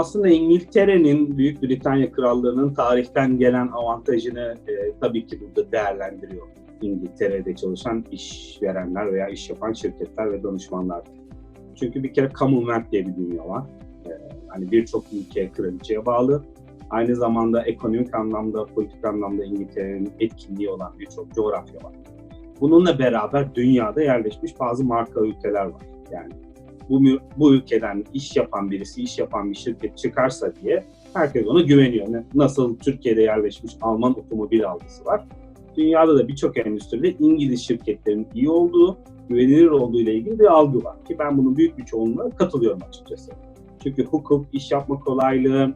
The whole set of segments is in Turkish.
aslında İngiltere'nin, Büyük Britanya Krallığı'nın tarihten gelen avantajını e, tabii ki burada değerlendiriyor. İngiltere'de çalışan işverenler veya iş yapan şirketler ve danışmanlar. Çünkü bir kere Commonwealth diye bir dünya var. E, hani birçok ülke kraliçeye bağlı. Aynı zamanda ekonomik anlamda, politik anlamda İngiltere'nin etkinliği olan birçok coğrafya var. Bununla beraber dünyada yerleşmiş bazı marka ülkeler var. Yani bu, bu ülkeden iş yapan birisi, iş yapan bir şirket çıkarsa diye herkes ona güveniyor. Nasıl Türkiye'de yerleşmiş Alman otomobil algısı var. Dünyada da birçok endüstride İngiliz şirketlerin iyi olduğu, güvenilir olduğu ile ilgili bir algı var. Ki ben bunun büyük bir çoğunluğuna katılıyorum açıkçası. Çünkü hukuk, iş yapma kolaylığı,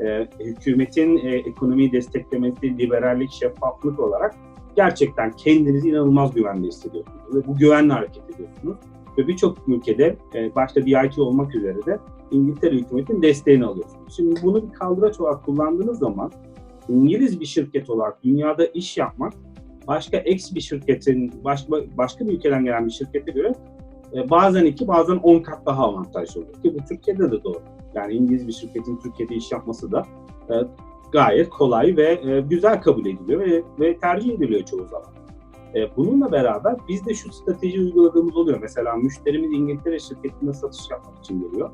e, hükümetin e, ekonomiyi desteklemesi, liberallik, şeffaflık olarak gerçekten kendinizi inanılmaz güvende hissediyorsunuz. Ve bu güvenle hareket ediyorsunuz. Ve birçok ülkede, e, başta BIT olmak üzere de İngiltere hükümetin desteğini alıyorsunuz. Şimdi bunu bir kaldıraç olarak kullandığınız zaman İngiliz bir şirket olarak dünyada iş yapmak başka ex bir şirketin, başka, başka bir ülkeden gelen bir şirkete göre e, bazen iki bazen on kat daha avantajlı oluyor. Ki bu Türkiye'de de doğru. Yani İngiliz bir şirketin Türkiye'de iş yapması da e, gayet kolay ve e, güzel kabul ediliyor ve, ve tercih ediliyor çoğu zaman. E, bununla beraber biz de şu strateji uyguladığımız oluyor. Mesela müşterimiz İngiltere şirketinde satış yapmak için geliyor.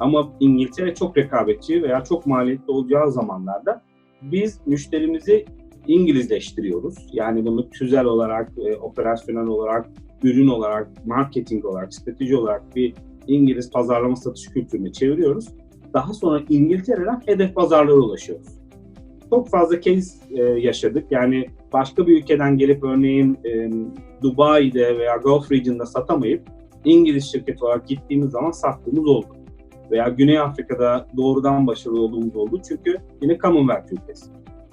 Ama İngiltere çok rekabetçi veya çok maliyetli olacağı zamanlarda biz müşterimizi İngilizleştiriyoruz. Yani bunu tüzel olarak, e, operasyonel olarak, ürün olarak, marketing olarak, strateji olarak bir İngiliz pazarlama satış kültürüne çeviriyoruz. Daha sonra İngiltere'den hedef pazarlara ulaşıyoruz. Çok fazla case e, yaşadık. Yani başka bir ülkeden gelip örneğin e, Dubai'de veya Gulf Region'da satamayıp İngiliz şirket olarak gittiğimiz zaman sattığımız oldu. Veya Güney Afrika'da doğrudan başarılı olduğumuz oldu. Çünkü yine Commonwealth ülkesi.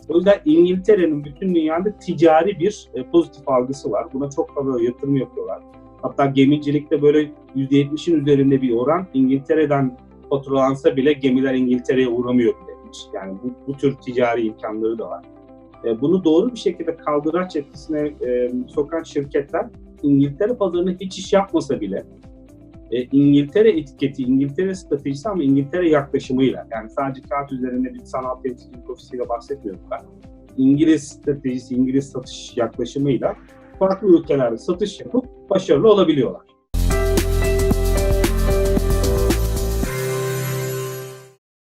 O yüzden İngiltere'nin bütün dünyada ticari bir e, pozitif algısı var. Buna çok fazla yatırım yapıyorlar. Hatta gemicilikte böyle %70'in üzerinde bir oran İngiltere'den faturalansa bile gemiler İngiltere'ye uğramıyor bile hiç. Yani bu, bu tür ticari imkanları da var. E, bunu doğru bir şekilde kaldıraç etkisine e, sokan şirketler İngiltere pazarına hiç iş yapmasa bile e, İngiltere etiketi, İngiltere stratejisi ama İngiltere yaklaşımıyla yani sadece kağıt üzerinde bir sanat temsilcilik ofisiyle bahsetmiyorum ben. İngiliz stratejisi, İngiliz satış yaklaşımıyla farklı ülkelerde satış yapıp başarılı olabiliyorlar.